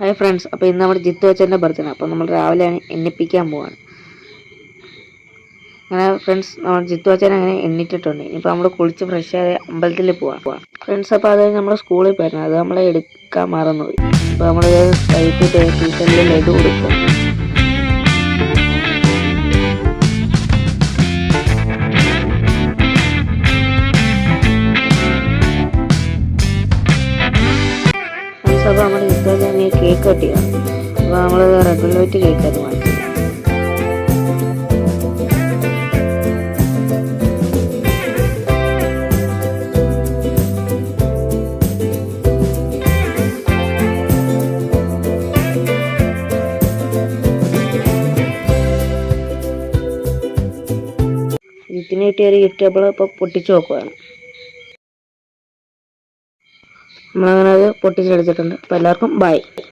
Hi friends അപ്പോൾ ഇന്ന് നമ്മുടെ ജിത്തു അച്ഛന്റെ ബർത്ത്ഡേ അപ്പോൾ നമ്മൾ രാവിലെ എണ്ണിപ്പിക്കാൻ പോവാണ്. അങ്ങനെ ഫ്രണ്ട്സ് നമ്മൾ ജിത്തു അച്ഛൻ അങ്ങനെ എണ്ണിട്ടിട്ടുണ്ട്. ഇനിയിപ്പോൾ നമ്മൾ കുളിച്ച് ഫ്രഷ് ആയി അമ്പലത്തിൽ പോവാം. ഫ്രണ്ട്സ് അപ്പോൾ അത് നമ്മൾ സ്കൂളിൽ പോയിരുന്നു. അത് നമ്മളെ എടുക്കാൻ മറന്നുപോയി. അപ്പോൾ നമ്മൾ വൈകിട്ട് ടീച്ചറിൽ ലഡു കൊടുക്കും. അപ്പോൾ നമ്മൾ അച്ഛൻ കേക്ക് കട്ട് ചെയ്യാം അപ്പോൾ നമ്മൾ റെഡ് വെൽവെറ്റ് കേക്കായിരുന്നു വാങ്ങിച്ചത് ജിത്തിന് കിട്ടിയ ഒരു നമ്മൾ ഇപ്പോൾ പൊട്ടിച്ച് നോക്കുവാണ്. നമ്മളങ്ങനെ അത് പൊട്ടിച്ചെടുത്തിട്ടുണ്ട്. അപ്പോൾ എല്ലാവർക്കും ബൈ